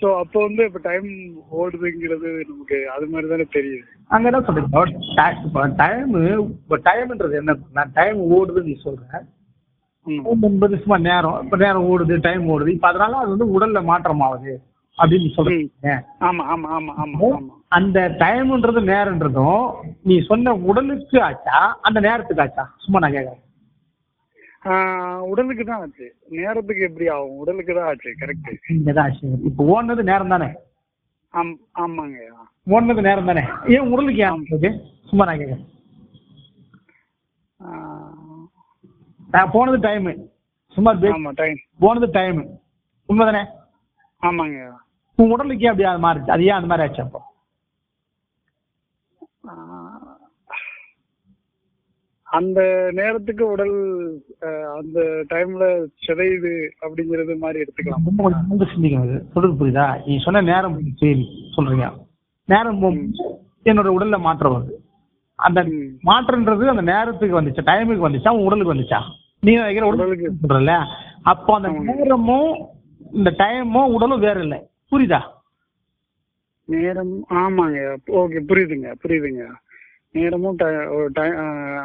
So அப்போ வந்து இப்போ டைம் ஓடுதுங்கிறது நமக்கு அது மாதிரி தானே தெரியுது. அங்கே என்ன சொல்றீங்க? டைமு இப்போ டைம்ன்றது என்ன? நான் டைம் ஓடுதுன்னு நீ. டைம் என்பது சும்மா நேரம். இப்போ நேரம் ஓடுது டைம் ஓடுது. இப்போ அதனால அது வந்து உடல்ல மாற்றம் ஆகுது அப்படின்னு சொல்றீங்க ஆமா ஆமா ஆமா ஆமா அந்த டைம்ன்றது நேரம்ன்றதும் நீ சொன்ன உடலுக்கு ஆச்சா? அந்த நேரத்துக்கு ஆச்சா? சும்மா நான் கேட்கறேன் உடலுக்கு தான் ஆச்சு. நேரத்துக்கு எப்படி ஆகும்? உடலுக்கு தான் ஆச்சு. கரெக்ட் இப்போ ஓடுனது நேரம் தானே ஆம் ஆமாங்க. ஓடுனது நேரம் தானே ஏன் உடலுக்கு ஏன்? சும்மா நான் கேட்கறேன் நான் போனது டைமு சும்மா பே- ஆமா டைம் போனது டைமு உண்மைதானே? ஆமாங்க. உன் உடலுக்கு அப்படி அது மாறிச்சு? அது ஏன் அந்த மாதிரி ஆச்சு அப்போ? அந்த நேரத்துக்கு உடல் அந்த டைம்ல சிதையுது அப்படிங்கிறது மாதிரி எடுத்துக்கலாம். ரொம்ப வந்து சிந்திக்கணும் சொல்றது புரியுதா? நீ சொன்ன நேரம் சரி சொல்றீங்க. நேரம் என்னோட உடல்ல மாற்றம் வருது. அந்த. மாற்றம்ன்றது அந்த நேரத்துக்கு வந்துச்சா டைமுக்கு வந்துச்சா உன் உடலுக்கு வந்துச்சா? நீ வைக்கிற உடலுக்கு. சொல்றல அப்போ அந்த. நேரமும் இந்த டைமும் உடலும் வேற இல்லை. புரியுதா? நேரம் ஆமாங்க. ஓகே புரியுதுங்க புரியுதுங்க. நேரமும்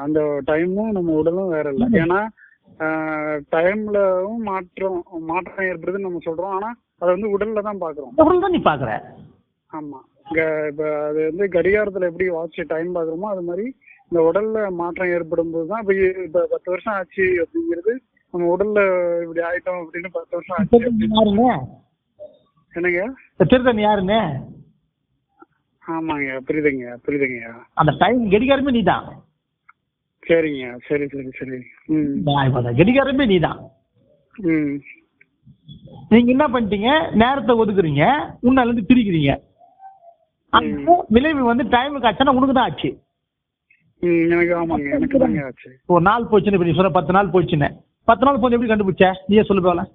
அந்த டைமும் நம்ம உடலும் வேற இல்லை. ஏன்னா டைம்லவும் மாற்றம் மாற்றம் ஏற்படுதுன்னு நம்ம சொல்றோம். ஆனா அதை வந்து உடல்ல தான் பாக்குறோம். உடல் தான் நீ பாக்குற. ஆமா. இப்ப அது வந்து கடிகாரத்துல எப்படி வாட்ச் டைம் பாக்குறோமோ அது மாதிரி இந்த உடல்ல மாற்றம் ஏற்படும் போது தான் இப்ப பத்து வருஷம் ஆச்சு அப்படிங்கிறது நம்ம உடல்ல இப்படி ஆயிட்டோம் அப்படின்னு பத்து வருஷம் ஆச்சு என்னங்க? இந்த திருத்தணி யாருன்னு ஆமாங்க புரியுதுங்க புரியுதுங்க. அந்த டைம் கடிகாரமே நீ தான் சரிங்க சரி சரி சரி. கடிகாரமே நீ தான் நீங்க என்ன பண்ணிட்டீங்க? நேரத்தை ஒதுக்குறீங்க. உன்னால இருந்து பிரிக்கிறீங்க அந்த விளைவு வந்து டைமுக்கு ஆச்சுன்னா உனக்கு தான் ஆச்சு. ம் எனக்கு ஆமாங்க எனக்கு தாங்க ஆச்சு. ஒரு நாள் போச்சுன்னு இப்ப நீ சொன்ன பத்து நாள் போச்சுன்னு. பத்து நாள் போச்சு எப்படி கண்டுபிடிச்ச? நீயே சொல்லு அஹ்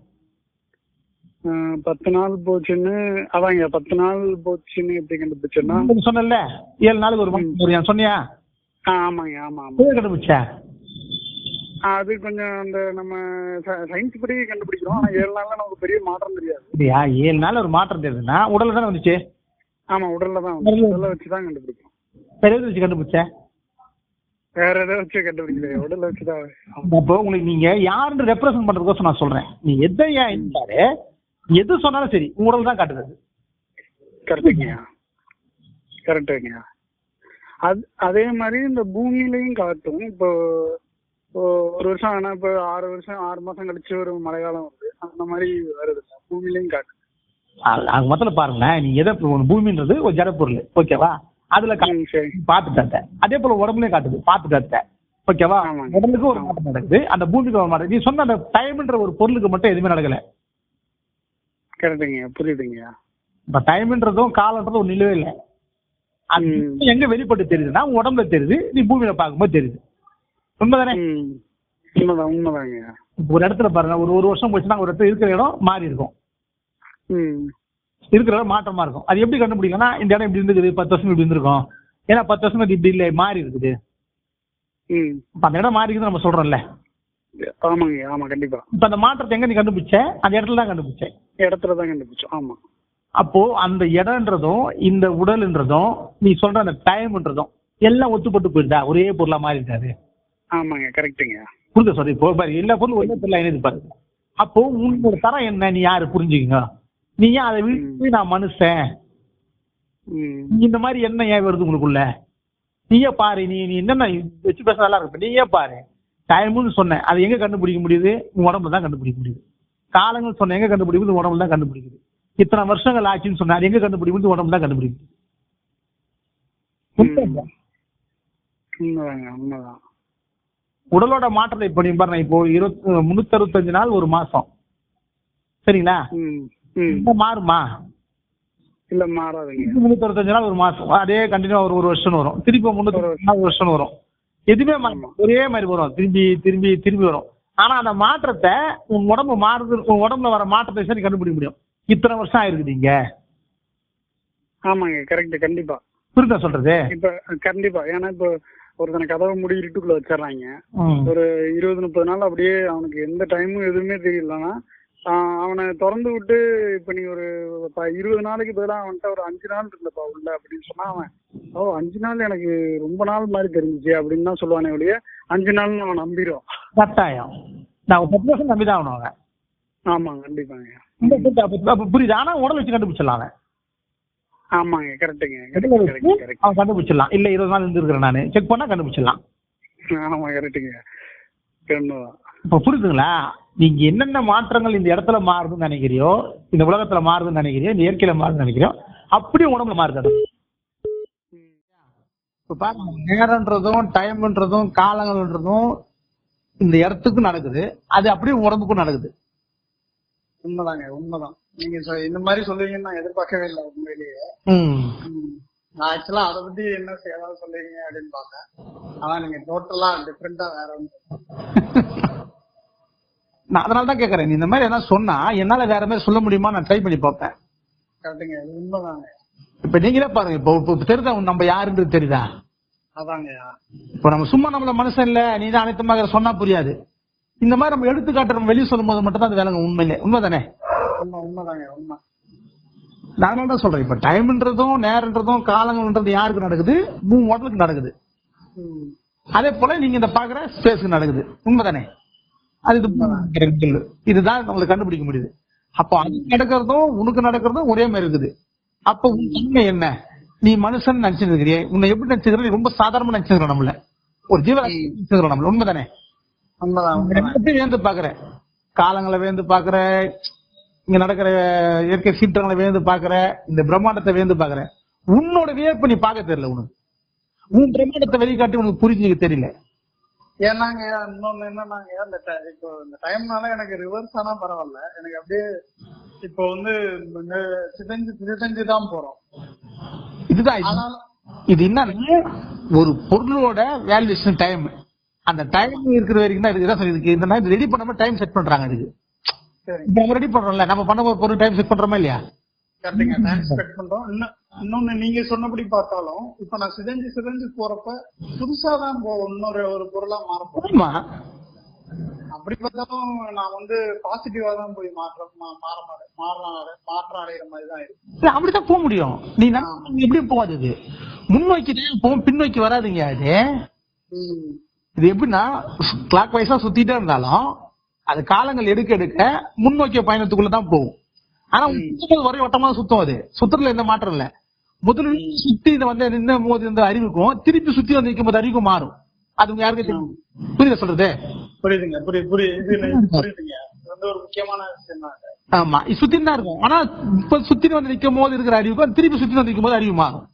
பத்து நாள் போச்சுன்னு அதாங்க பத்து நாள் போச்சுன்னு எப்படி கண்டுபிடிச்சேன்னா சொன்னல ஏழு நாளுக்கு ஒரு வரும் சொன்னியா? ஆமாங்க ஆமா ஆமா. கண்டுபிடிச்ச? அது கொஞ்சம் அந்த நம்ம சயின்ஸ் படி கண்டுபிடிக்கிறோம். ஆனா ஏழு நாள்ல நமக்கு பெரிய மாற்றம் தெரியாது. சரியா ஏழு நாள் ஒரு மாற்றம் தெரியுதுன்னா உடல்ல தானே வந்துச்சு? ஆமா உடல்ல தான் வந்து. உடல்ல வச்சு தான் கண்டுபிடிக்கிறோம் வேற எது வச்சு கண்டுபிடிச்ச? வேற எதை வச்சு கண்டுபிடிக்கல உடல்ல வச்சு தான். ஆமா. அப்போ உங்களுக்கு நீங்க யாருன்னு ரெப்ரசன்ட் பண்றதுக்கோசம் நான் சொல்றேன். நீ எதை ஏன் இருந்தாரு எது சொன்னாலும் சரி உடல் தான் காட்டுது கரெக்டுங்க கரெக்டுங்க அது அதே மாதிரி இந்த பூமியிலையும் காட்டும். இப்போ ஒரு வருஷம் ஆனா இப்போ ஆறு வருஷம் ஆறு மாசம் கழிச்சு ஒரு மழை காலம் வருது. அந்த மாதிரி வருது. பூமியிலையும் காட்டும் அது முதல்ல பாருங்களேன். நீ எதை பூமின்றது ஒரு ஜட பொருள். ஓகேவா? அதுல பார்த்துட்டாத்த அதே போல உடம்புலயும் காட்டுது. பார்த்துட்டாத்த ஓகேவா. உடம்புக்கு ஒரு மாற்றம் நடக்குது. அந்த பூமிக்கு ஒரு மாற்றம். நீ சொன்ன அந்த டைம்ன்ற ஒரு பொருளுக்கு மட்டும் எதுவுமே நடக்கல. கரெக்டுங்க புரியுதுங்க. இப்ப டைம்ன்றதும் காலன்றதும் ஒரு நிலவே இல்லை. அது. எங்க வெளிப்பட்டு தெரியுதுன்னா உடம்புல தெரியுது நீ பூமியில பார்க்கும்போது தெரியுது. உண்மைதானே? உண்மைதான் உண்மைதாங்க. இப்ப ஒரு இடத்துல பாருங்க ஒரு ஒரு வருஷம் போச்சுன்னா ஒரு இடத்துல இருக்கிற இடம் மாறி இருக்கும். ம். இருக்கிற இடம் மாற்றமா இருக்கும். அது எப்படி கண்டுபிடிக்கலாம்னா இந்த இடம் இப்படி இருந்துக்குது பத்து வருஷம் இப்படி இருந்திருக்கும். ஏன்னா பத்து வருஷம் இப்படி இல்லை மாறி இருக்குது. அந்த இடம் மாறி இருக்குதுன்னு நம்ம சொல்றோம்ல. ஆமாங்க ஆமா கண்டிப்பா. இப்ப அந்த மாற்றத்தை எங்க நீ கண்டுபிடிச்ச? அந்த இடத்துல தான் கண்டுபிடிச்ச. இடத்துல தான் கண்டுபிடிச்சோம் ஆமா. அப்போ அந்த இடம்ன்றதும் இந்த உடல்ன்றதும் நீ சொல்ற அந்த டைம்ன்றதும் எல்லாம் ஒத்துப்பட்டு போயிருதா ஒரே பொருளா மாறி இருக்காது ஆமாங்க கரெக்டுங்க புரிஞ்ச சொல்லி இப்போ பாரு எல்லா பொருளும் ஒரே பொருளா இணைது பாரு. அப்போ உன்னோட தரம் என்ன? நீ யாரு? புரிஞ்சுக்கங்க. நீ ஏன் அதை விட்டு நான் மனுஷன்? இந்த மாதிரி என்ன ஏன் வருது உங்களுக்குள்ள? நீயே பாரு நீ நீ என்னென்ன வச்சு பேச நல்லா இருக்கு நீயே பாரு. டைம்னு சொன்னேன். அதை எங்க கண்டுபிடிக்க முடியுது? உன் உடம்புல தான் கண்டுபிடிக்க முடியுது. காலங்கள் சொன்னேன் எங்க கண்டுபிடிக்குது உடம்புல தான் கண்டுபிடிக்குது. இத்தனை வருஷங்கள் ஆச்சுன்னு சொன்னேன் அது எங்க கண்டுபிடிக்குது உடம்புல தான் கண்டுபிடிக்குது. உடலோட மாற்றத்தை இப்போ நீ பாருங்க இப்போ இருபத்தி முன்னூத்தி அறுபத்தஞ்சு நாள் ஒரு மாசம். சரிங்களா? ம் ம். இப்ப மாறுமா? இல்ல மாறாதுங்க. முன்னூத்தி அறுபத்தஞ்சு நாள் ஒரு மாசம். அதே கண்டினியூ ஒரு ஒரு வருஷம் வரும். திருப்பி முன்னூத்தி நாள் ஒரு வருஷம் வரும். எதுவுமே. ஒரே மாதிரி வரும். திரும்பி திரும்பி திரும்பி வரும். ஆனா அந்த மாற்றத்தை உன் உடம்பு மாறுது உன் உடம்புல வர மாற்றத்தை சரி கண்டுபிடிக்க முடியும்? இத்தனை வருஷம் ஆயிருக்குது இங்க ஆமாங்க கரெக்ட் கண்டிப்பா. புரியுதா சொல்றது? இப்ப கண்டிப்பா. ஏன்னா இப்போ ஒருத்தனை கதவை மூடி இருட்டுக்குள்ள வச்சிடுறாங்க. ஒரு இருபது முப்பது நாள் அப்படியே அவனுக்கு எந்த டைமும் எதுவுமே தெரியலன்னா அவனை திறந்து விட்டு இப்ப நீ ஒரு இருபது நாளைக்கு பதிலாக அவன்கிட்ட ஒரு அஞ்சு நாள் இருந்தப்பா உள்ள அப்படின்னு சொன்னா அவன் ஓ அஞ்சு நாள் எனக்கு ரொம்ப நாள் மாதிரி தெரிஞ்சுச்சு அப்படின்னு தான் சொல்லுவானே ஒழிய அஞ்சு நாள்னு அவன் நம்பிடுவான் கட்டாயம். நான் பத்து வருஷம் நம்பி தான் அவன். ஆமாங்க கண்டிப்பாங்க. புரியுதா? ஆனா உடல் வச்சு கண்டுபிடிச்சிடலாம் அவன். ஆமாங்க கரெக்டுங்க அவன் கண்டுபிடிச்சிடலாம். இல்ல இருபது நாள் இருந்திருக்கிறேன் நானு. செக் பண்ணா கண்டுபிடிச்சிடலாம். ஆமா கரெக்டுங்க கண்ணுதான் இப்ப புரியுதுங்களா நீங்க என்னென்ன மாற்றங்கள் இந்த இடத்துல மாறுதுன்னு நினைக்கிறியோ இந்த உலகத்துல மாறுதுன்னு நினைக்கிறியோ இந்த இயற்கையில மாறுதுன்னு நினைக்கிறியோ அப்படியே உடம்புல மாறுது. இப்ப பாருங்க நேரம்ன்றதும் டைம்ன்றதும் காலங்கள்ன்றதும் இந்த இடத்துக்கும் நடக்குது. அது அப்படியே உடம்புக்கும் நடக்குது. உண்மைதாங்க உண்மைதான். நீங்க இந்த மாதிரி சொல்லுவீங்கன்னு நான் எதிர்பார்க்கவே இல்லை உண்மையிலேயே. நான் ஆக்சுவலா அதை பத்தி என்ன ஏதாவது சொல்லுவீங்க அப்படின்னு பார்த்தேன். ஆனா நீங்க டோட்டலா டிஃப்ரெண்டா வேற ஒன்று நான் அதனால தான் கேட்கறேன் நீ இந்த மாதிரி என்ன சொன்னா என்னால வேற மாதிரி சொல்ல முடியுமா? நான் ட்ரை பண்ணி பார்ப்பேன். கரெக்டுங்க. இது உண்மைதாங்க. இப்ப நீங்களே பாருங்க. இப்போ இப்போ தெரியுதா? நம்ம யாருன்றது தெரியுதா? அதாங்கய்யா இப்போ நம்ம சும்மா நம்மள மனுஷன் இல்ல. நீ தான் அனைத்துமாக சொன்னா புரியாது. இந்த மாதிரி நம்ம எடுத்துக்காட்டு நம்ம வெளியே சொல்லும் போது மட்டும் தான் அது வேலைங்க. உண்மையிலே. உண்மைதானே? உண்மை உண்மைதாங்க. உண்மை. நான் தான் சொல்றேன். இப்ப டைம்ன்றதும் நேரன்றதும் காலங்கள்ன்றது யாருக்கு நடக்குது? மூணு உடலுக்கு நடக்குது. அதே போல நீங்க இந்த பாக்குற ஸ்பேஸ்க்கு நடக்குது. உண்மைதானே? அது இது. இதுதான் நம்மளுக்கு கண்டுபிடிக்க முடியுது. அப்போ அது நடக்கிறதும் உனக்கு நடக்கிறதும் ஒரே மாதிரி இருக்குது. அப்போ உன் தன்மை என்ன? நீ மனுஷன் நினைச்சிட்டு இருக்கிறியே. உன்னை எப்படி நினைச்சுக்கிற ரொம்ப சாதாரணமா நினைச்சுக்கிற நம்மள. ஒரு ஜீவராசி நினைச்சுக்கிற நம்மள. உண்மைதானே? வேந்து பாக்குற காலங்களை வேந்து பாக்குற இங்க நடக்கிற இயற்கை சீற்றங்களை வேந்து பாக்குற இந்த பிரம்மாண்டத்தை வேந்து பாக்குற உன்னோட வியப்பை நீ பார்க்க தெரியல உனக்கு. உன் பிரம்மாண்டத்தை வெளிக்காட்டி உனக்கு புரிஞ்சுக்க தெரியல. ஏன்னாங்க இன்னொன்னு என்னன்னாங்க இந்த இப்போ இந்த டைம்னால எனக்கு ரிவர்ஸ் ஆனா பரவாயில்ல. எனக்கு அப்படியே இப்போ வந்து சிதஞ்சு சிதஞ்சு தான் போறோம். இதுதான் இது. என்னன்னா ஒரு பொருளோட வேல்யூஷன் டைம் அந்த டைம் இருக்கிற வரைக்கும் தான் இதுக்கு ரெடி பண்ணாம டைம் செட் பண்றாங்க இதுக்கு. இப்ப நம்ம ரெடி பண்றோம்ல நம்ம பண்ண ஒரு பொருள் டைம் செட் பண்றோமா இல்லையா? கரெக்டுங்க டைம் ஸ்பெண்ட் பண்றோம். இன்னொன்னு நீங்க சொன்னபடி பார்த்தாலும் இப்ப நான் சிதஞ்சு சிதஞ்சு போறப்ப புதுசா தான் போ இன்னொரு ஒரு பொருளா மாற போறேன் ஆமா. அப்படி பார்த்தாலும் நான் வந்து பாசிட்டிவா தான் போய் மாற்றம் மா- மாற மாறேன். மாற்றம் அடை- மாற்றம் அடைகிற மாதிரி தான் இருக்கு. இல்ல, அப்படித்தான் போக முடியும். நீ எப்படி போகாது இது? முன்னோக்கி போகும் பின்னோக்கி வராதுங்க அது. இது எப்படின்னா கிளாக் வைஸா சுத்திட்டே இருந்தாலும் அது காலங்கள் எடுக்க எடுக்க முன்னோக்கிய பயணத்துக்குள்ள தான் போகும். ஆனா சுத்தும்போது ஒரே வட்டமா சுத்தும் அது. சுத்துறதுல எந்த மாற்றம் இல்ல. முதல்ல சுத்தி இதை வந்து நின்ன போது இந்த அறிவுக்கும் திருப்பி சுத்தி வந்து நிற்கும் போது அறிவுக்கும் மாறும். அது உங்க யாருக்கும் தெரியும்? புரியுதா சொல்றது? புரியுதுங்க புரியுது புரியுதுங்க. வந்து ஒரு முக்கியமான விஷயம் தான் ஆமா. இது சுத்தின்னு தான் இருக்கும். ஆனா இப்ப சுத்தி வந்து நிக்கும் போது இருக்கிற அறிவுக்கும் திருப்பி சுத்தி வந்து நிக்கும் போது அறிவு மாறும்.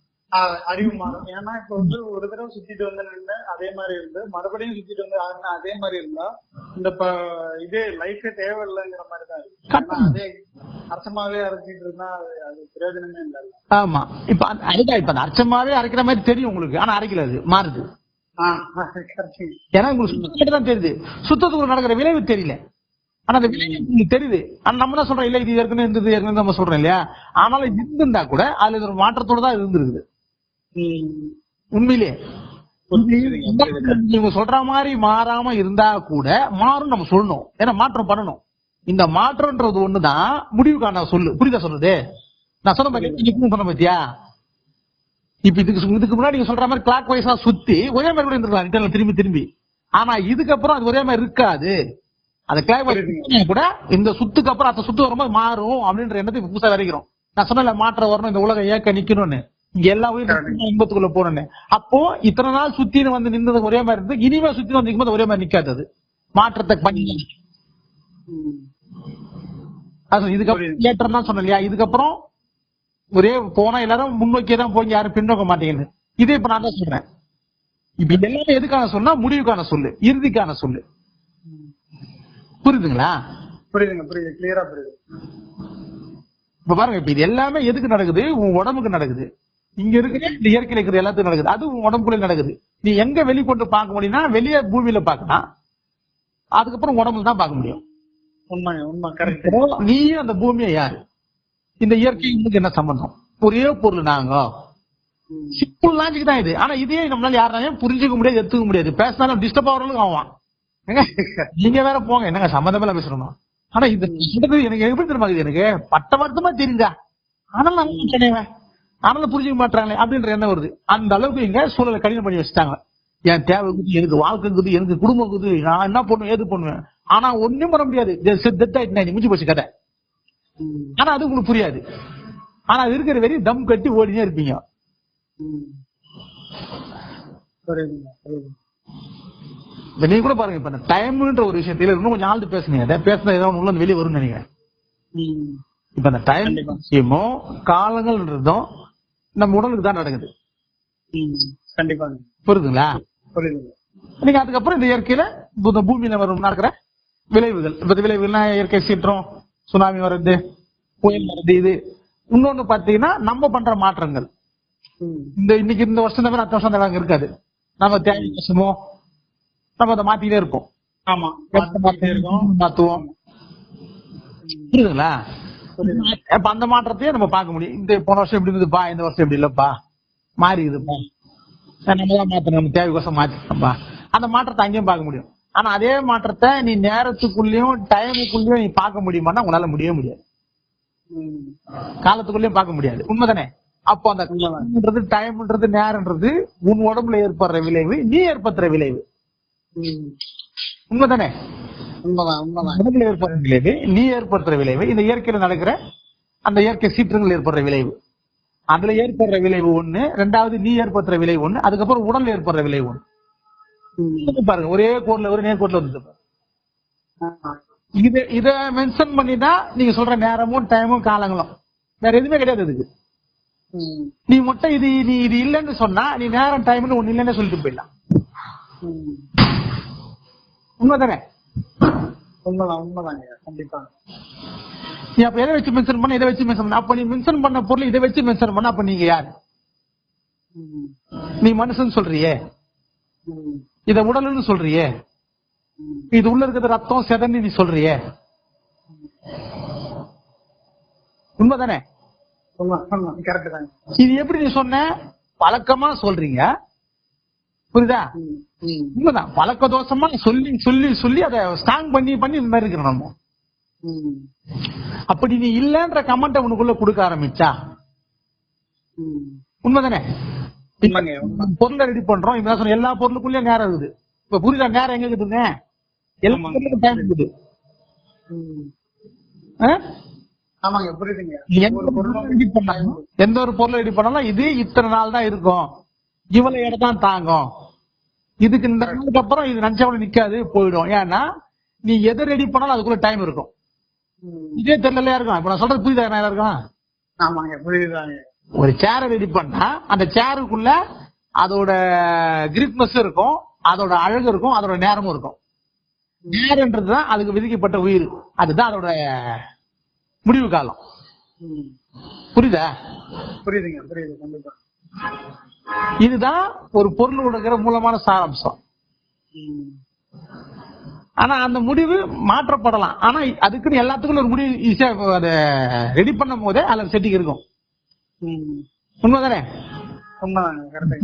அறிவு மாறும். ஏன்னா இப்ப வந்து ஒரு தடவை சுத்திட்டு வந்து நின்று அதே மாதிரி இருந்து மறுபடியும் சுத்திட்டு வந்து அதே மாதிரி இருந்தா இந்த இதே லைஃபே தேவையில்லைங்கிற மாதிரி தான் இருக்கு. அதே அர்த்தமாவே அரைச்சிட்டு இருந்தா அது அது பிரயோஜனமே இல்லை. ஆமா. இப்ப அதுதான் இப்ப அர்ச்சமாவே அரைக்கிற மாதிரி தெரியும் உங்களுக்கு. ஆனா அரைக்கல அது. மாறுது. ஏன்னா உங்களுக்கு சுத்தம் தான் தெரியுது. சுத்தத்துக்குள்ள நடக்கிற விளைவு தெரியல. ஆனா அந்த விளைவு உங்களுக்கு தெரியுது. ஆனா நம்ம என்ன சொல்றோம் இல்ல இது ஏற்கனவே இருந்தது ஏற்கனவே நம்ம சொல்றோம் இல்லையா? ஆனாலும் இது இருந்திருந்தா கூட அதுல ஒரு மாற்றத்தோட தான் இருந்திருக்குது. உண்மையிலே. நீங்க சொல்ற மாதிரி மாறாம இருந்தா கூட மாறும் நம்ம சொல்லணும். ஏன்னா மாற்றம் பண்ணணும். இந்த மாற்றம்ன்றது ஒண்ணுதான். முடிவுக்கான சொல்லு. புரியுதா சொல்றது? நான் சொன்ன சொன்ன பத்தியா இப்ப இதுக்கு இதுக்கு முன்னாடி நீங்க சொல்ற மாதிரி கிளாக் வைஸா சுத்தி ஒரே மாதிரி கூட இருந்திருக்கலாம். ரிட்டர்ன்ல திரும்பி திரும்பி. ஆனா இதுக்கப்புறம் அது ஒரே மாதிரி இருக்காது. அந்த கிளாக் வைஸ் கூட இந்த சுத்துக்கு அப்புறம் அந்த சுத்து வரும்போது மாறும் அப்படின்ற எண்ணத்தை புதுசா வரைக்கிறோம் நான் சொன்னல மாற்றம் வரணும் இந்த உலகம் ஏக்க நிக்கணும்னு. எல்லா உயிரும் இன்பத்துக்குள்ள போறேன்னு அப்போ இத்தனை நாள் சுத்தின்னு வந்து நின்றது ஒரே மாதிரி இருந்து இனிமே சுத்தி வந்து நிக்கும்போது ஒரே மாதிரி நிக்காது அது. மாற்றத்தை பண்ணி. அது இதுக்கப்புறம் ஏற்றம் தான் சொன்னேன் இல்லையா? இதுக்கப்புறம் ஒரே போனா எல்லாரும் முன்னோக்கியே தான் போய் யாரும் பின்னோக்க மாட்டேங்குது. இதே இப்ப நான் தான் சொல்றேன். இப்ப எல்லாமே எதுக்கான சொன்னா முடிவுக்கான சொல்லு இறுதிக்கான சொல்லு. புரியுதுங்களா? புரியுதுங்க புரியுது. கிளியரா புரியுது. இப்ப பாருங்க இப்ப இது எல்லாமே எதுக்கு நடக்குது? உன் உடம்புக்கு நடக்குது. இங்க இருக்கிற இந்த இயற்கையில இருக்கிற எல்லாத்துக்கும் நடக்குது. அது உன் உடம்புக்குள்ள நடக்குது. நீ எங்க வெளிக்கொண்டு பார்க்க முடியும்னா வெளியே பூமியில பார்க்கலாம். அதுக்கப்புறம் உடம்புல தான் பார்க்க முடியும். உண்மை உண்மை கரெக்ட் நீயும் அந்த பூமியை யாரு? இந்த இயற்கை உங்களுக்கு என்ன சம்பந்தம்? ஒரே பொருள் நாங்க. சிம்பிள் லாஜிக் தான் இது. ஆனா இதே நம்மளால யாராலையும் புரிஞ்சுக்க முடியாது எடுத்துக்க முடியாது. பேசினாலும் டிஸ்டர்ப் ஆகிறவங்களும் ஆவான். நீங்க வேற போங்க. என்னங்க சம்பந்தமே இல்லாம பேசணும் ஆனா இது எனக்கு எப்படி தெரியுமா எனக்கு பட்ட வருத்தமா தெரியுங்க ஆனாலும் நான் நினைக்கிறேன் ஆனாலும் புரிஞ்சுக்க மாட்டாங்களே அப்படின்ற எண்ணம் வருது. அந்த அளவுக்கு இங்க சூழலை கடினம் பண்ணி வச்சுட்டாங்க. என் தேவை இருக்குது எனக்கு வாழ்க்கை இருக்குது எனக்கு குடும்பம் இருக்குது நான் என்ன பண்ணுவேன் ஏது பண்ணுவேன்? ஆனா ஒண்ணும் பண்ண முடியாது. முடிஞ்சு போச்சு கதை. ஆனா அது உங்களுக்கு புரியாது. ஆனா அது இருக்கிற வரையும் தம் கட்டி ஓடினே இருப்பீங்க. நீங்க கூட பாருங்க இப்ப டைம்ன்ற ஒரு விஷயத்துல இன்னும் கொஞ்சம் ஆழ்ந்து பேசுனீங்க அதை பேசினா ஏதோ ஒண்ணு உள்ள வெளியே வரும்னு நினைக்கிறேன். இப்ப இந்த டைம். விஷயமும் காலங்கள்ன்றதும் நம்ம உடலுக்கு தான் நடக்குது. ம். கண்டிப்பாங்க புரியுதுங்களா? புரியுதுங்க. நீங்க அதுக்கப்புறம் இந்த இயற்கையில இந்த பூமியில வரும் நடக்கிற விளைவுகள். இப்ப விளைவுகள்னா இயற்கை சீற்றம் சுனாமி வர்றது புயல் வர்றது இது. இன்னொன்னு பாத்தீங்கன்னா நம்ம பண்ற மாற்றங்கள். இந்த இன்னைக்கு இந்த வருஷம் தவிர அடுத்த வருஷம் அந்த இருக்காது. நம்ம தேவை வருஷமோ நம்ம அதை மாத்திக்கிட்டே இருப்போம். ஆமா மாத்துவோம். புரியுதுங்களா? புரியுது அப்ப அந்த மாற்றத்தையே நம்ம பார்க்க முடியும். இந்த போன வருஷம் எப்படி இருந்ததுப்பா இந்த வருஷம் எப்படி இல்லப்பா. மாறி இதுப்பா நம்ம தான் மாத்தணும் நம்ம தேவைக்கோசம் மாத்திட்டோம்ப்பா அந்த மாற்றத்தை அங்கேயும் பார்க்க முடியும். ஆனா அதே மாற்றத்தை நீ நேரத்துக்குள்ளேயும் டைமுக்குள்ளேயும் நீ பார்க்க முடியுமான்னா உங்களால முடியவே முடியாது. காலத்துக்குள்ளேயும் பார்க்க முடியாது. உண்மைதானே? அப்போ அந்த டைம்ன்றது நேரம்ன்றது உன் உடம்புல ஏற்படுற விளைவு நீ ஏற்படுத்துற விளைவு. உண்மைதானே? உண்மைதான் உண்மைதான். உடம்புல ஏற்படுற விளைவு நீ ஏற்படுத்துற விளைவு இந்த இயற்கையில நடக்கிற அந்த இயற்கை சீற்றங்கள் ஏற்படுற விளைவு. அதுல ஏற்படுற விளைவு ஒண்ணு ரெண்டாவது நீ ஏற்படுத்துற விளைவு ஒண்ணு அதுக்கப்புறம் உடல்ல ஏற்படுற விளைவு ஒண்ணு. பாருங்க ஒரே கோட்ல ஒரு நேர்கோட்ல வந்து இது இத மென்ஷன் பண்ணி தான் நீங்க சொல்ற நேரமும் டைமும் காலங்களும். வேற எதுவுமே கிடையாது இதுக்கு நீ மட்டும் இது நீ இது இல்லைன்னு சொன்னா நீ நேரம் டைம்னு ஒண்ணு இல்லைன்னு சொல்லிட்டு போயிடலாம். உண்மைதானே? உண்மைதான் உண்மைதாங்க கண்டிப்பா. நீ அப்ப எதை வச்சு மென்ஷன் பண்ண இதை வச்சு மென்ஷன் பண்ண? அப்ப நீ மென்ஷன் பண்ண பொருள் இதை வச்சு மென்ஷன் பண்ண அப்ப நீங்க யாரு? ம், நீ மனுஷன் சொல்றியே. இத உடல்னு சொல்றியே. இது உள்ள இருக்கிறது ரத்தம் செதன்னு நீ சொல்றியே. உண்மைதானே? இது எப்படி நீ சொன்ன? பழக்கமா சொல்றீங்க. புரியுதா? உண்மைதான். பழக்க தோஷமா சொல்லி சொல்லி சொல்லி அதை ஸ்ட்ராங் பண்ணி பண்ணி இந்த மாதிரி இருக்கிறோம் நம்ம. ம், அப்படி நீ இல்லன்ற கமெண்ட் உனக்குள்ள கொடுக்க ஆரம்பிச்சா? ம். உண்மைதானே? பொருளை ரெடி பண்றோம். இப்ப சொன்ன எல்லா பொருளுக்குள்ளயும் நேரம் இருக்குது. இப்ப புரியுதா? நேரம் எங்க இருக்குதுங்க எல்லா. பொருளுக்கும் டைம் இருக்குது. எந்த ஒரு பொருளை ரெடி பண்ணாலும் இது இத்தனை நாள் தான் இருக்கும். இவ்வளவு இடம் தான் தாங்கும். இதுக்கு இந்த அப்புறம் இது நினைச்சவன நிக்காது போயிடும். ஏன்னா நீ எதை ரெடி பண்ணாலும் அதுக்குள்ள டைம் இருக்கும். இதே தெரியலையா இருக்கும் இப்ப நான் சொல்றது புரியுதா? என்ன இருக்கும் ஆமாங்க புரியுதாங்க ஒரு சேரை ரெடி பண்ணா அந்த சேருக்குள்ள அதோட கிரிப்னஸ் இருக்கும் அதோட அழகு இருக்கும் அதோட நேரமும் இருக்கும். நேரம்ன்றது தான் அதுக்கு விதிக்கப்பட்ட உயிர். அதுதான் அதோட முடிவு காலம். புரியுதா? புரியுதுங்க புரியுது கண்டிப்பா. இதுதான் ஒரு பொருள் கொடுக்கிற மூலமான சாராம்சம். ஆனா அந்த முடிவு மாற்றப்படலாம். ஆனா அதுக்குன்னு எல்லாத்துக்கும் ஒரு முடிவு ஈஸியா அதை ரெடி பண்ணும் போதே அதுல செட்டிங் இருக்கும். உண்மைதானே?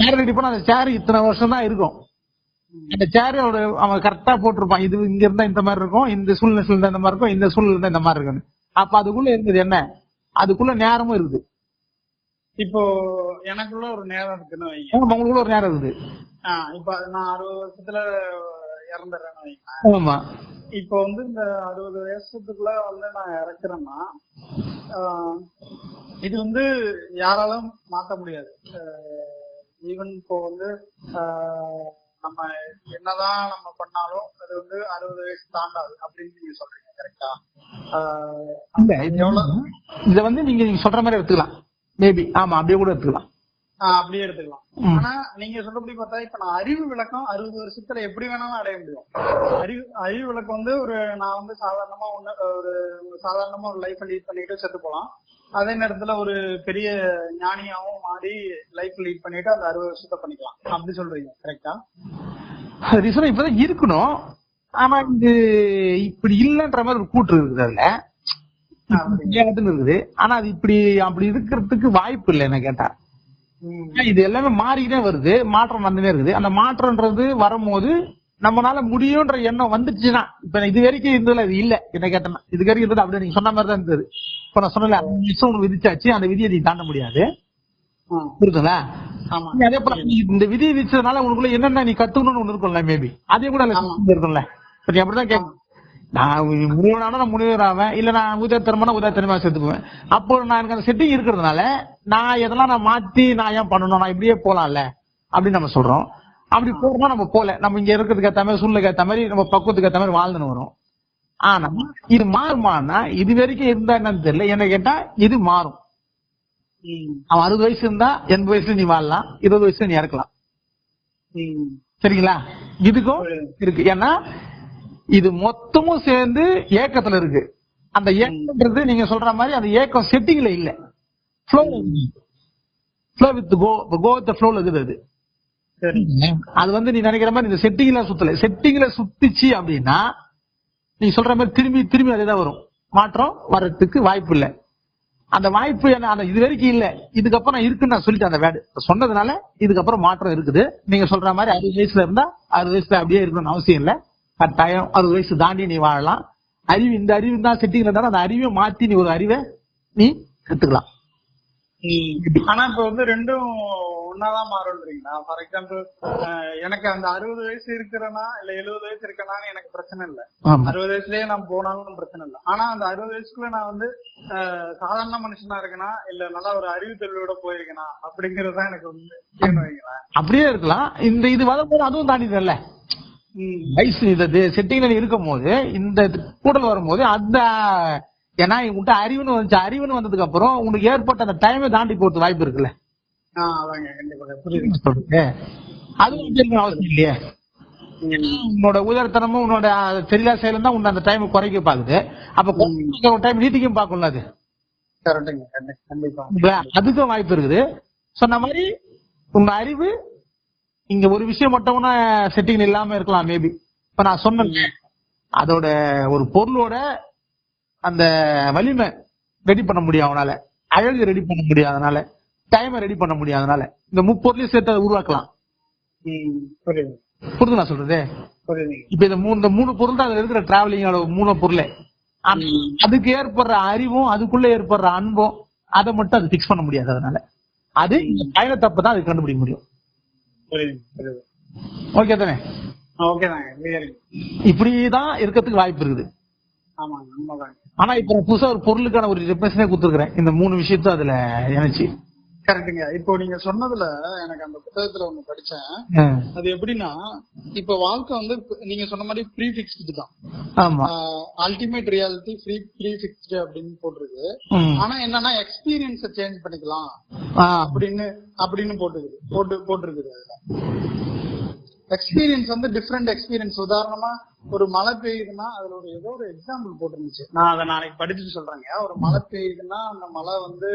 சேர் ரெடி பண்ண அந்த சேர் இத்தனை வருஷம் தான் இருக்கும் அந்த சேரோட அவன் கரெக்டா போட்டிருப்பான். இது இங்க இருந்தா இந்த மாதிரி இருக்கும் இந்த சூழ்நிலை இருந்தா இந்த மாதிரி இருக்கும் இந்த சூழ்நிலை இருந்தா இந்த மாதிரி இருக்குன்னு அப்ப அதுக்குள்ள இருக்குது என்ன? அதுக்குள்ள நேரமும் இருக்குது. இப்போ எனக்குள்ள ஒரு நேரம் இருக்குன்னு வைங்க. ஆமா, உங்களுக்குள்ள ஒரு நேரம் இருக்குது. இப்ப நான் அறுபது வருஷத்துல இறந்துடுறேன்னு வைங்க ஆமா. இப்போ வந்து இந்த அறுபது வருஷத்துக்குள்ள வந்து நான் இறக்குறேன்னா இது வந்து யாராலும் மாத்த முடியாது. ஈவன் இப்போ வந்து நம்ம என்னதான் நம்ம பண்ணாலும் அது வந்து அறுபது வயசு தாண்டாது அப்படின்னு நீங்க சொல்றீங்க கரெக்டா இல்ல இது வந்து நீங்க நீங்க சொல்ற மாதிரி எடுத்துக்கலாம். மேபி ஆமா அப்படியே கூட எடுத்துக்கலாம். அப்படியே எடுத்துக்கலாம். ஆனா நீங்க சொல்றபடி பார்த்தா இப்ப நான் அறிவு விளக்கம் அறுபது வருஷத்துல எப்படி வேணாலும் அடைய முடியும். அறிவு அறிவு விளக்கம் வந்து ஒரு நான் வந்து சாதாரணமா ஒண்ணு ஒரு சாதாரணமா ஒரு லைஃப் லீட் பண்ணிட்டு செத்து போலாம். அதே நேரத்துல ஒரு பெரிய ஞானியாவும் மாறி லைஃப் லீட் பண்ணிட்டு அந்த அறுபது வருஷத்தை பண்ணிக்கலாம். அப்படி சொல்றீங்க கரெக்டா ரீசன் இப்பதான் இருக்கணும். ஆனா இது இப்படி இல்லன்ற மாதிரி ஒரு கூற்று இருக்குது அதுல. விளையாட்டுன்னு இருக்குது. ஆனா அது இப்படி அப்படி இருக்கிறதுக்கு வாய்ப்பு இல்லை என்ன கேட்டா. இது எல்லாமே மாறிக்கிட்டே வருது. மாற்றம் வந்துட்டே இருக்குது. அந்த மாற்றம்ன்றது வரும்போது நம்மளால முடியும்ன்ற எண்ணம் வந்துச்சுன்னா இப்ப இது வரைக்கும் இருந்ததுல இது இல்ல என்ன கேட்டேன்னா. இது வரைக்கும் இருந்தது அப்படியே நீங்க சொன்ன மாதிரி தான் இருந்தது. இப்ப நான் சொன்னல விஷயம் உனக்கு விதிச்சாச்சு அந்த விதியை நீ தாண்ட முடியாது. இருக்குங்களா அதே போல இந்த விதியை விதிச்சதுனால உனக்குள்ள என்னென்ன நீ கத்துக்கணும்னு ஒண்ணு இருக்கும்ல மேபி அதே கூட. இருக்கும்ல. இப்ப நீ அப்படிதான் கேட்க நான் முனிவனான நான் முனிவராவேன் இல்ல நான் உதயத்தனமான உதயத்தனமா செத்துக்குவேன். அப்போ நான் எனக்கு அந்த செட்டிங் இருக்கிறதுனால நான் எதெல்லாம் நான் மாத்தி நான் ஏன் பண்ணணும்? நான் இப்படியே போலாம்ல அப்படின்னு நம்ம சொல்றோம். அப்படி போறோம்னா நம்ம போல. நம்ம இங்க இருக்கிறதுக்கு ஏத்த மாதிரி சூழ்நிலைக்கு ஏத்த மாதிரி நம்ம பக்குவத்துக்கு ஏத்த மாதிரி வாழ்ந்துன்னு வரும். ஆனா இது மாறுமானா இது வரைக்கும் இருந்தா என்னன்னு தெரியல. என்ன கேட்டா இது மாறும். அவன் அறுபது வயசு இருந்தா எண்பது வயசுல நீ வாழலாம். இருபது வயசுல நீ இறக்கலாம். சரிங்களா? இதுக்கும் இருக்கு. ஏன்னா இது மொத்தமும் சேர்ந்து ஏக்கத்துல இருக்கு. அந்த ஏக்கம்ன்றது நீங்க சொல்ற மாதிரி அந்த ஏக்கம் செட்டிங்ல இல்ல. Flow flow with go go with ஃப்ளோல இருக்குது அது. அது வந்து நீ நினைக்கிற மாதிரி இந்த செட்டிங்ல சுத்தல. செட்டிங்ல சுத்திச்சு அப்படின்னா நீ சொல்ற மாதிரி திரும்பி திரும்பி அதேதான் வரும். மாற்றம் வர்றதுக்கு வாய்ப்பு இல்ல. அந்த வாய்ப்பு என்ன அந்த இது வரைக்கும் இல்ல. இதுக்கப்புறம் இருக்குன்னு நான் சொல்லிட்டேன் அந்த வேர்டு. சொன்னதுனால இதுக்கப்புறம் மாற்றம் இருக்குது. நீங்க சொல்ற மாதிரி அறுபது வயசுல இருந்தா அறுபது வயசுல அப்படியே இருக்கணும்னு அவசியம் இல்ல. கட்டாயம். அறுபது வயசு தாண்டி நீ வாழலாம். அறிவு இந்த அறிவு தான் செட்டிங்ல இருந்தாலும் அந்த அறிவை மாத்தி நீ ஒரு அறிவை நீ கத்துக்கலாம். ஆனா இப்ப வந்து ரெண்டும் ஒன்னாதான் மாறும்ன்றீங்களா ஃபார் எக்ஸாம்பிள் எனக்கு அந்த அறுபது வயசு இருக்கிறனா இல்ல எழுபது வயசு இருக்கனான்னு எனக்கு பிரச்சனை இல்ல. அறுபது வயசுலயே நான் போனாலும் பிரச்சனை இல்ல. ஆனா அந்த அறுபது வயசுக்குள்ள நான் வந்து சாதாரண மனுஷனா இருக்கனா இல்ல நல்லா ஒரு அறிவு தெளிவோட போயிருக்கனா அப்படிங்கறது தான் எனக்கு வந்து அப்படியே இருக்கலாம். இந்த இது வரும்போது அதுவும் தாண்டிடும்ல. ம். வயசு இந்த செட்டிங்ல இருக்கும் போது இந்த கூடல் வரும்போது அந்த ஏன்னா உன்கிட்ட அறிவுன்னு வந்துச்சு. அறிவுன்னு வந்ததுக்கு அப்புறம் உனக்கு ஏற்பட்ட அந்த டைமை தாண்டி போறது வாய்ப்பு இருக்குல்ல? அது அவசியம் இல்லையே. உன்னோட உதரத்தனமும் உன்னோட தெரியாத செயலும் தான் உன்னை அந்த டைம் குறைக்க பாக்குது. அப்ப டைம் நீட்டிக்கும் பார்க்கும்ல அது? அதுக்கும் வாய்ப்பு இருக்குது. சொன்ன மாதிரி உங்க அறிவு இங்க ஒரு விஷயம் மட்டும் செட்டிங் இல்லாம இருக்கலாம் மேபி இப்ப நான் சொன்னேன். அதோட ஒரு பொருளோட அந்த வலிமை ரெடி பண்ண முடியும் அவனால. அழகு ரெடி பண்ண முடியாதனால டைமை ரெடி பண்ண முடியாதனால இந்த முப்பொருளையும் சேர்த்து அதை உருவாக்கலாம். புரியுது. நான் சொல்றது? இப்ப இந்த மூணு இந்த மூணு பொருள் தான் அதுல இருக்கிற டிராவலிங்கோட மூணு பொருளே. அதுக்கு ஏற்படுற அறிவும் அதுக்குள்ள ஏற்படுற அன்பும் அதை மட்டும் அது பிக்ஸ் பண்ண முடியாது அதனால. அது இந்த பயணத்தப்ப தான் அது கண்டுபிடிக்க முடியும். ஓகே தானே? ஓகே இப்படிதான் இருக்கிறதுக்கு வாய்ப்பு இருக்குது. உண்மைதாங்க. ஆனா இப்ப புதுசா ஒரு பொருளுக்கான ஒரு ரெப்ரஸனே கொடுத்துருக்கேன் இந்த மூணு விஷயத்த அதுல இணைச்சு. கரெக்டுங்க இப்போ நீங்க சொன்னதுல எனக்கு அந்த புத்தகத்துல ஒண்ணு படிச்சேன். அது எப்படின்னா இப்ப வாழ்க்கை வந்து நீங்க சொன்ன மாதிரி ப்ரீ ஃபிக்ஸ்டு தான் ultimate reality free pre fixed அப்படின்னு போட்டிருக்கு. ஆனா என்னன்னா எக்ஸ்பீரியன்ஸ சேஞ்ச் பண்ணிக்கலாம். அப்படின்னு அப்படின்னு போட்டுருக்குது போட்டு போட்டிருக்குது அதுல. எக்ஸ்பீரியன்ஸ் வந்து டிஃப்ரெண்ட் எக்ஸ்பீரியன்ஸ் உதாரணமா ஒரு மழை பெய்யுதுன்னா அதுல ஒரு ஏதோ ஒரு எக்ஸாம்பிள் போட்டிருந்துச்சு. நான் அதை நாளைக்கு படிச்சுட்டு சொல்றேங்க. ஒரு மழை பெய்யுதுன்னா அந்த மழை வந்து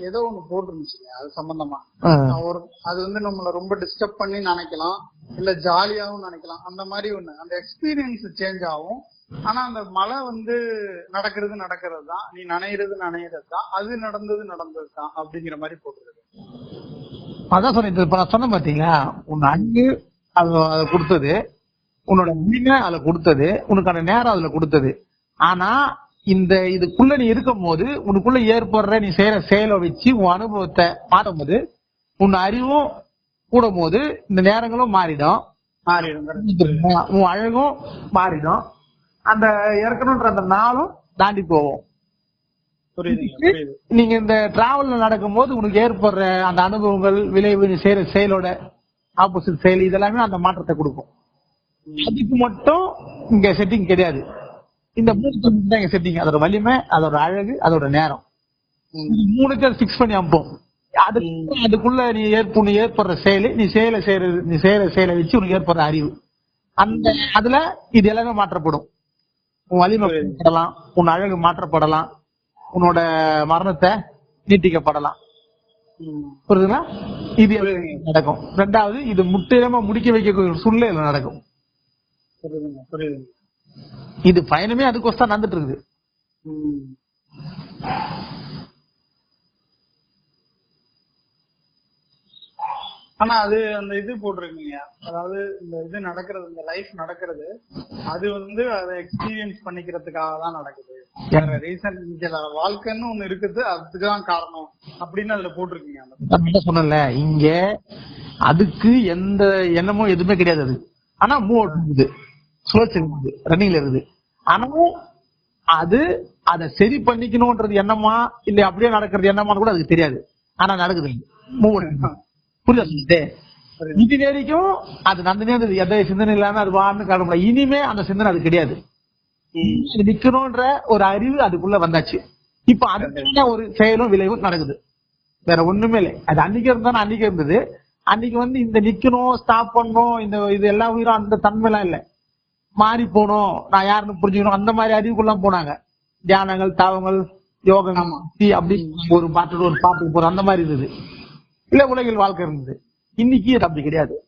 ஏதோ ஒண்ணு போட்டிருந்துச்சுங்க. அது சம்பந்தமா. ஒரு அது வந்து நம்மள ரொம்ப டிஸ்டர்ப் பண்ணி நினைக்கலாம். இல்ல ஜாலியாவும் நினைக்கலாம். அந்த மாதிரி ஒண்ணு. அந்த எக்ஸ்பீரியன்ஸ் சேஞ்ச் ஆகும். ஆனா அந்த மழை வந்து நடக்கிறது நடக்கிறது தான். நீ நனையிறது நனையிறது தான். அது நடந்தது நடந்தது தான் அப்படிங்கிற மாதிரி போட்டுருக்கு. அதான் சொன்னேன். இப்ப நான் சொன்னேன் பாத்தீங்களா? உன் அன்பு அது அதை கொடுத்தது. உன்னோட உரிமை அதுல கொடுத்தது. உனக்கான நேரம் அதுல கொடுத்தது. ஆனா இந்த இதுக்குள்ள நீ இருக்கும் போது உனக்குள்ள ஏற்படுற நீ செய்யற செயலை வச்சு உன் அனுபவத்தை மாறும் போது உன் அறிவும் கூடும் போது இந்த நேரங்களும் மாறிடும். உன் அழகும் மாறிடும். அந்த இறக்கணுன்ற அந்த நாளும் தாண்டி போவோம் நீங்க இந்த டிராவல்ல நடக்கும்போது உனக்கு ஏற்படுற அந்த அனுபவங்கள் விளைவு நீ செய்யற செயலோட ஆப்போசிட் செயல் இதெல்லாமே அந்த மாற்றத்தை கொடுக்கும். அதுக்கு மட்டும் இங்க செட்டிங் கிடையாது. இந்த மூணுக்கு தான் இங்க செட்டிங் அதோட வலிமை அதோட அழகு அதோட நேரம். மூணுக்கு ஃபிக்ஸ் பண்ணி அனுப்பும். அது அதுக்குள்ள நீ ஏற்ப நீ ஏற்படுற செயல் நீ செயலை செய்யறது நீ செய்யற செயலை வச்சு உனக்கு ஏற்படுற அறிவு. அந்த அதுல இது எல்லாமே மாற்றப்படும். உன் வலிமை மாற்றப்படலாம் உன் அழகு மாற்றப்படலாம் உன்னோட மரணத்தை நீட்டிக்கப்படலாம். புரியுதுங்களா? இது நடக்கும்? ரெண்டாவது இது முற்றிலுமா முடிக்க வைக்கக்கூடிய ஒரு சூழ்நிலை நடக்கும். இது பயணமே அதுக்கோசம் நடந்துட்டு இருக்குது. ஆனா அது அந்த இது போட்டிருக்கீங்க அதாவது இந்த இது நடக்கிறது இந்த லைஃப் நடக்கிறது அது வந்து அதை எக்ஸ்பீரியன்ஸ் பண்ணிக்கிறதுக்காக தான் நடக்குது. வேற ரீசன் வாழ்க்கைன்னு ஒண்ணு இருக்குது அதுக்குதான் காரணம் அப்படின்னு அதுல போட்டிருக்கீங்க அந்த நான் என்ன சொன்னேன்ல இங்க அதுக்கு எந்த எண்ணமும் எதுவுமே கிடையாது அது. ஆனா மூவ் இருக்குது சுழற்சி இருக்குது ரன்னிங்ல இருக்குது. ஆனா அது அதை சரி பண்ணிக்கணும்ன்றது எண்ணமா இல்ல அப்படியே நடக்கிறது எண்ணமான்னு கூட அதுக்கு தெரியாது. ஆனா நடக்குது. மூவ் புரியுதா. இது வரைக்கும் அது நடந்துனே இருந்தது. எந்த சிந்தனை இல்லாம அது வான்னு காண இனிமே அந்த சிந்தனை அது கிடையாது. நிக்கணும்ன்ற ஒரு அறிவு அதுக்குள்ள வந்தாச்சு. இப்ப அதுக்கான ஒரு செயலும் விளைவும் நடக்குது. வேற ஒண்ணுமே இல்லை. அது அன்னைக்கு இருந்தா அன்னைக்கு இருந்தது. அன்னைக்கு வந்து இந்த நிக்கணும் ஸ்டாப் பண்ணணும் இந்த இது எல்லா உயிரும் அந்த தன்மைலாம் இல்ல. மாறி போகணும் நான் யாருன்னு புரிஞ்சுக்கணும். அந்த மாதிரி அறிவுக்குள்ளாம் போனாங்க. தியானங்கள் தாவங்கள் யோகம் அப்படி ஒரு பாட்டு ஒரு பாட்டுக்கு போற அந்த மாதிரி இருந்தது. இல்ல உலகில் வாழ்க்கை இருந்தது. இன்னைக்கு அது அப்படி கிடையாது.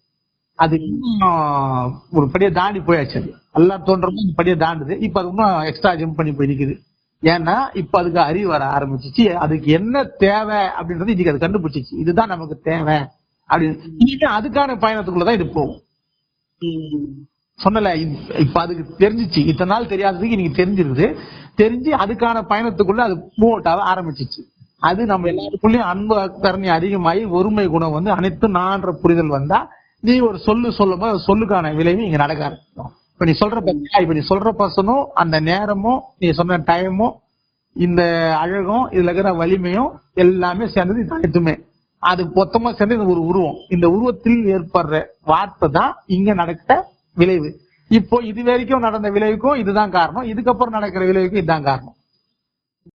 அது இன்னும் ஒரு படியை தாண்டி போயாச்சு அது. எல்லாம் தோன்றதும் இந்த படியை தாண்டுது. இப்ப அது இன்னும் எக்ஸ்ட்ரா ஜம்ப் பண்ணி போய் நிக்குது. ஏன்னா இப்ப அதுக்கு அறிவு வர ஆரம்பிச்சிச்சு. அதுக்கு என்ன தேவை அப்படின்றது இன்னைக்கு அது கண்டுபிடிச்சிச்சு. இதுதான் நமக்கு தேவை. அப்படின்னு இனிமே அதுக்கான பயணத்துக்குள்ளதான் இது போகும். சொன்னல இப்ப அதுக்கு தெரிஞ்சிச்சு. இத்தனை நாள் தெரியாததுக்கு இன்னைக்கு தெரிஞ்சிருது. தெரிஞ்சு அதுக்கான பயணத்துக்குள்ள அது மூவ் அவுட் ஆக ஆரம்பிச்சிச்சு. அது நம்ம எல்லாருக்குள்ளயும் அன்பு கருணை அதிகமாகி ஒருமை குணம் வந்து அனைத்து நான்ற புரிதல் வந்தா நீ ஒரு சொல்லு சொல்லும் போது சொல்லுக்கான விளைவு இங்க நடக்க ஆரம்பிக்கும். இப்ப நீ சொல்ற பத்தியா? இப்ப நீ சொல்ற பர்சனும் அந்த நேரமும் நீ சொன்ன டைமும் இந்த அழகும் இதுல இருக்கிற வலிமையும் எல்லாமே சேர்ந்தது இது அனைத்துமே. அது மொத்தமா சேர்ந்து இது ஒரு உருவம். இந்த உருவத்தில் ஏற்படுற வார்த்தை தான் இங்க நடக்க விளைவு. இப்போ இது வரைக்கும் நடந்த விளைவுக்கும் இதுதான் காரணம். இதுக்கப்புறம் நடக்கிற விளைவுக்கும் இதுதான் காரணம்.